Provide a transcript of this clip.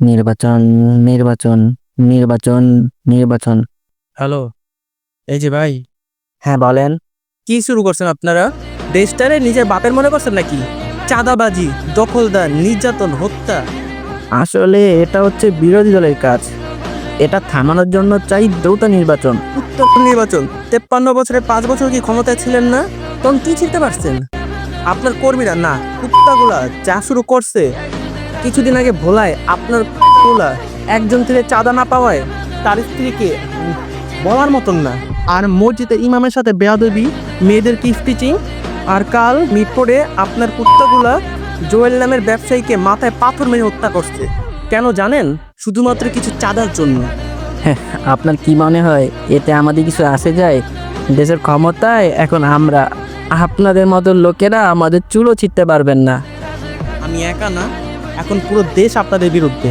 নির্বাচন নির্বাচন নির্বাচন নির্বাচন। হ্যালো এই যে ভাই। হ্যাঁ বলেন। কি শুরু করছেন আপনারা? দেশটারে নিজের বাপের মনে করছেন নাকি? চাঁদাবাজি দখলদার নির্যাতন হত্যা। আসলে এটা হচ্ছে বিরোধী দলের কাজ। এটা থামানোর জন্য চাই দ্রুত নির্বাচন। উত্তর নির্বাচন। তেপ্পান্ন বছরে পাঁচ বছর কি ক্ষমতায় ছিলেন না? তখন কি চিনতে পারছেন? আপনার কর্মীরা না কুত্তাগুলা যা শুরু করছে কিছুদিন আগে ভোলায় আপনার কুত্তাগুলা একজন থেকে চাঁদা না পাওয়ায় তার স্ত্রীকে বলার মতন না। আর মসজিদে ইমামের সাথে বেয়াদবি মেয়েদের কিস টিচিং আর কাল মিটপোর্টে আপনার কুত্তাগুলা জোয়েল নামের ব্যবসায়ীকে মাথায় পাথর মেরে হত্যা করছে। কেন জানেন? শুধুমাত্র কিছু চাঁদার জন্য। হ্যাঁ আপনার কি মনে হয় এতে আমাদের কিছু আসে যায়? দেশের ক্ষমতায় এখন আমরা আপনাদের মতো লোকেরা আমাদের চুলও ছিটতে পারবেন না। আমি একা না এখন পুরো দেশ আপনাদের বিরুদ্ধে।